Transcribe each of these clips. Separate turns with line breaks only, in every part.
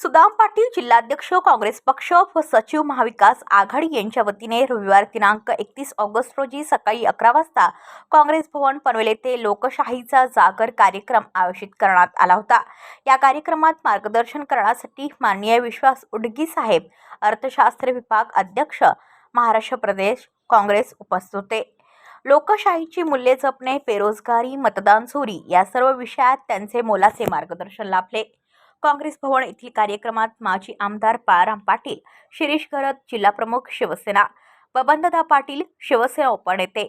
सुदाम पाटील जिल्हाध्यक्ष काँग्रेस पक्ष व सचिव महाविकास आघाडी यांच्या वतीने रविवार दिनांक एकतीस ऑगस्ट रोजी सकाळी अकरा वाजता काँग्रेस भवन पनवेल येथे लोकशाहीचा जागर कार्यक्रम आयोजित करण्यात आला होता. या कार्यक्रमात मार्गदर्शन करण्यासाठी माननीय विश्वास उडगी साहेब अर्थशास्त्र विभाग अध्यक्ष महाराष्ट्र प्रदेश काँग्रेस उपस्थित होते. लोकशाहीची मूल्ये जपणे बेरोजगारी मतदान चोरी या सर्व विषयात त्यांचे मोलाचे मार्गदर्शन लाभले. काँग्रेस भवन येथील कार्यक्रमात माजी आमदार बाळाराम पाटील शिरीष गरत जिल्हाप्रमुख शिवसेना बबनदादा पाटील शिवसेना उपनेते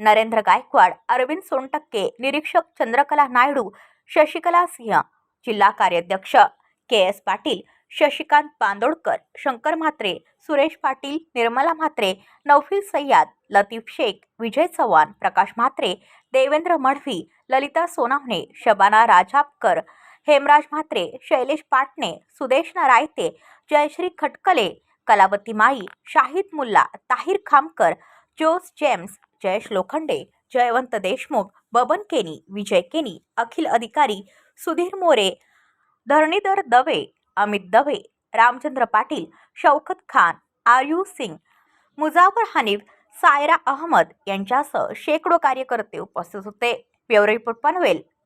नरेंद्र गायकवाड अरविंद सोनटक्के निरीक्षक चंद्रकला नायडू शशिकला सिंह जिल्हा कार्याध्यक्ष K S Patil Shashikant Bandodkar Shankar Mhatre Suresh Patil Nirmala Mhatre Naufil Sayyad Latif Shaikh Vijay Chavan Prakash Mhatre Devendra Madhavi Lalita Sonawane Shabana Rajapkar Hemraj Mhatre Shailesh Patne Sudesh Raite Jayashree Khatkale Kalavati Mai Shahid Mulla Tahir Khamkar Jose James Jayesh Lokhande Jaywant Deshmukh Baban Keni Vijay Keni अखिल अधिकारी सुधीर मोरे धरणीधर दवे अमित दवे रामचंद्र पाटील शौकत खान आर्यू सिंग मुजावर हनीफ सायरा अहमद यांच्यासह शेकडो कार्यकर्ते उपस्थित होते. Bureau report Panvel.